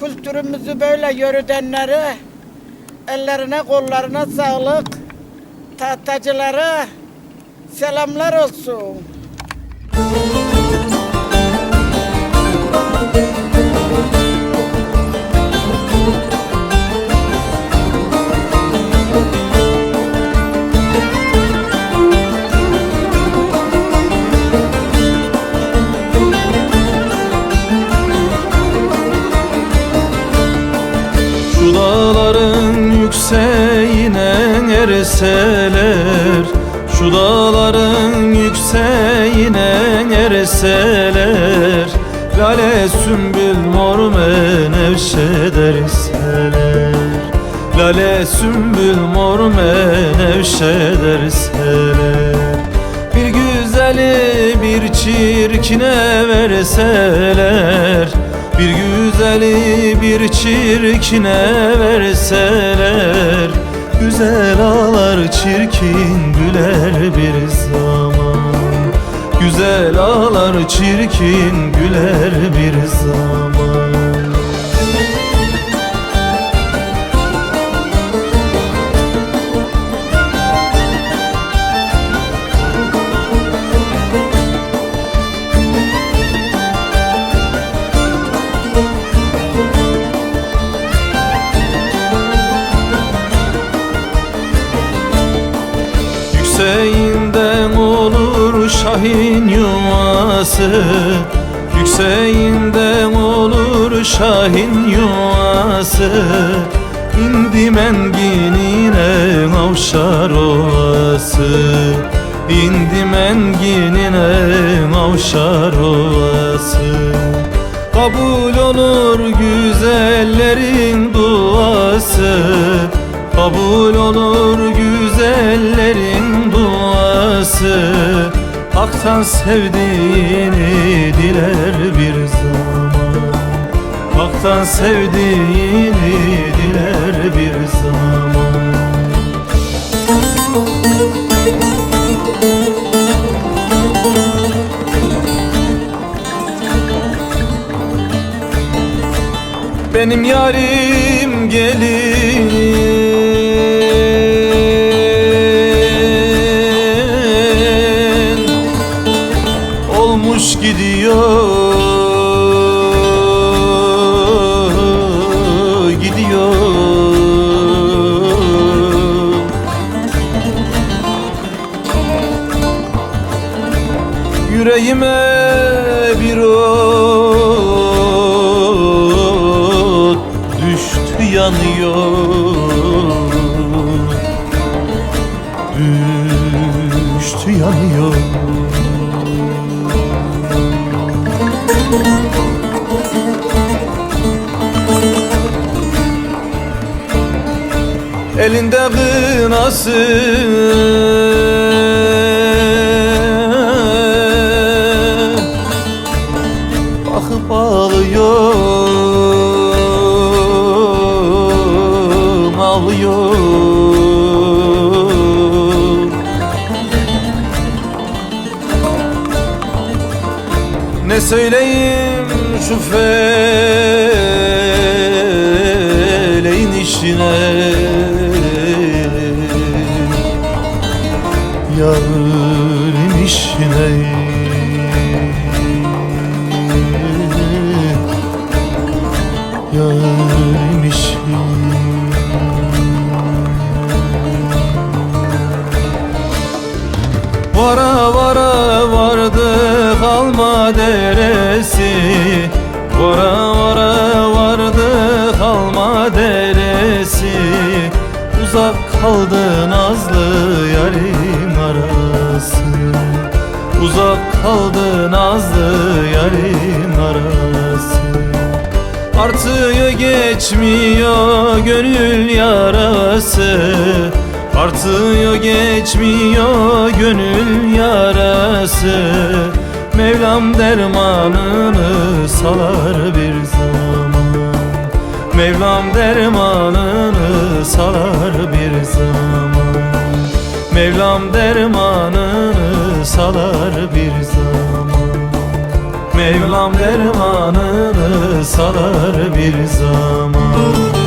kültürümüzü böyle yürütenleri ellerine kollarına sağlık. Tahtacılara selamlar olsun. Erseler Şu dağların yükseğine erseler Lale sümbül mor menevşe derseler Lale sümbül mor menevşe derseler Bir güzeli bir çirkine verseler bir güzeli bir çirkine verseler Güzel ağlar çirkin güler bir zaman. Güzel ağlar çirkin güler bir zaman Yükseğinden olur şahin yuvası. Yükseğinden olur şahin yuvası. İndim enginine avşar ovası. İndim enginine avşar ovası. Kabul olur güzellerin duası. Kabul olur güzellerin duası Hak'tan sevdiğini diler bir zaman. Hak'tan sevdiğini diler bir zaman. Benim yarim gelin Yüreğime bir ot düştü yanıyor. Düştü yanıyor. Elinde kınası Ne söyleyeyim şu feleğin işine? Yarın işine. Yarın işine. Vara vara alma deresi. Vara vara vardık alma deresi. Uzak kaldı nazlı yarim arası. Uzak kaldı nazlı yarim arası. Artıyor geçmiyor gönül yarası. Artıyor geçmiyor gönül yarası Mevlam dermanını salar bir zaman. Mevlam dermanını salar bir zaman. Mevlam dermanını salar bir zaman. Mevlam dermanını salar bir zaman